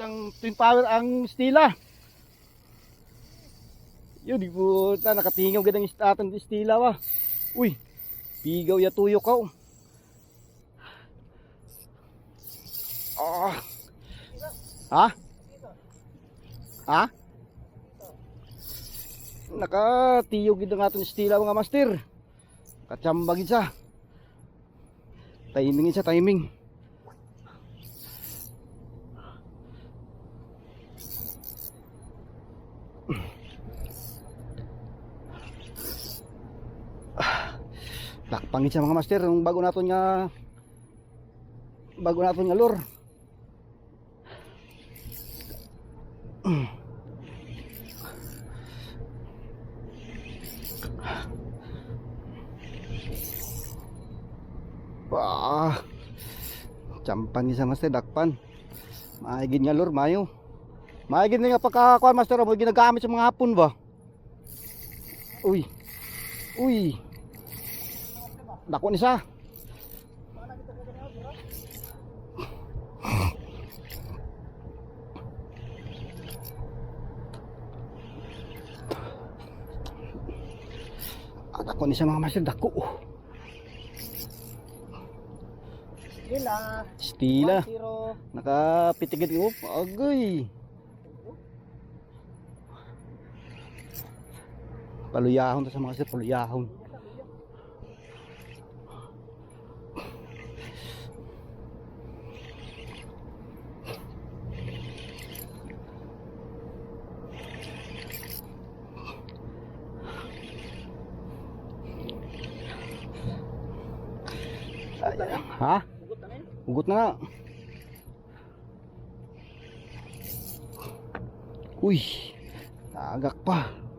Gadang twin power ang stila. Yun, di po na nakatingaw gadang istatan di stila wa. Uy, pigaw ya tuyo ka. oh. Ah. Ha? Ha? Nakatiyog gid ang aton stila mga master. Katsambagin sa. Timing sa timing. Lakpangit sa mga master yung bago naton nga bago naton nga lure. Wah. Champan ni sa master dakpan. Maigid nga lure mayo. Maigid nga pagkakuan master mo ginagamit sa mga hapon ba. Uy. Uy. Dako ni sa. Ah, Dako ni sa mga master dako. Sila. Stila. Zero. Nakapitigit ko. Agoy. Paluyahon to sa mga sir, paluyahon. Ay, ha? Hugot na nga. Uy, tagak pa.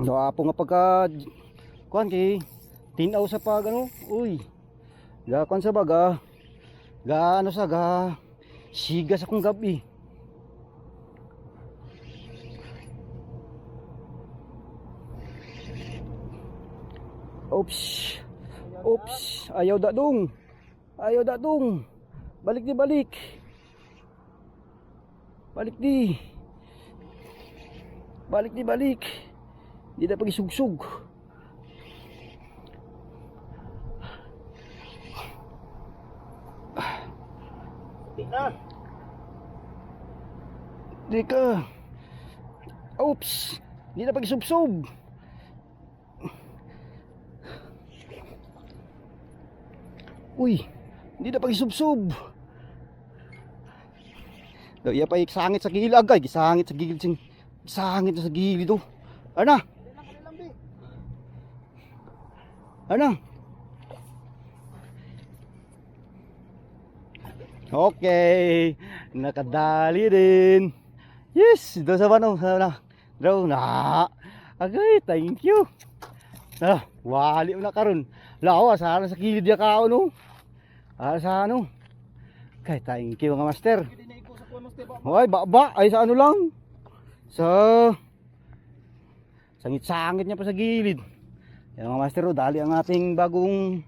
Dawa po nga pagka kuan kay tinaw sa pag ano, uy. Ga kuan sa baga. Ga ano sa ga siga sa kong gabi. Oops. Oops, ayaw da dong. Ayaw da dong. Balik di balik. Balik di. Balik di balik. Di na pagisugsug. Di na. Di ka. Oops. Di na pagisubsob. Uy, hindi na pagisubsob. Iya pa iksangit sa gilid agay, gisangit sa gilid sing gisangit sa gilid do. Ana, ana. Okay, nakadali din. Yes, do sa bano, sa na. Daw na. Agay, thank you. Ah, wali mo na karon. Lawa sana sa kilid ya kao no. Ah, sa ano? Kay thank you mga master. Hoy, baba ay sa ano lang. Sa sangit-sangit niya pa sa gilid. Yan mga master, oh, dali ang ating bagong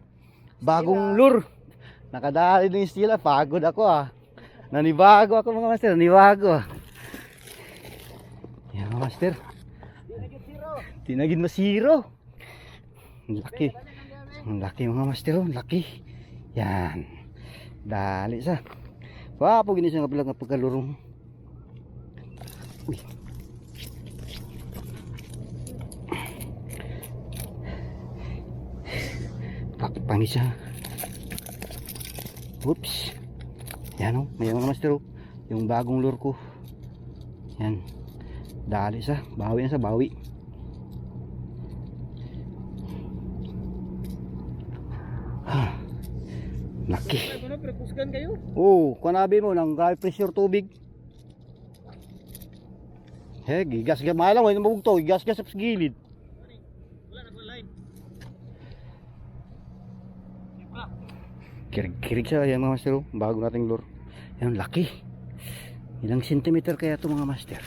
bagong lure. Nakadali din stila, pagod ako ah. Nanibago ako mga master, nanibago ah. Yan mga master, tinagid masiro. Ang laki. Ang. Ang laki mga master, oh, ang laki. Yan. Dali sa. Wapo gini sa kabilang nga pagkalurong. Uy. Pakipangis siya. Oops. Yan oh, may mga master oh. Yung bagong lure ko. Yan. Dali sa, bawi na sa bawi. Ah, laki. Oo, oh, kanabi mo nang high pressure tubig. He, gigas gas malang wala mo to, gigas gas sa gilid. kirig-kirig siya yan mga master oh. bago nating lure. Yan laki. Ilang centimeter kaya to mga master?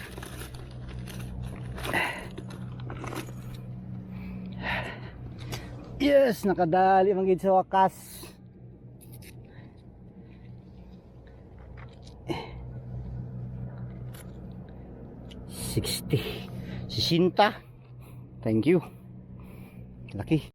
Yes nakadali manggid sa wakas. Sixty. Sisinta thank you. Laki.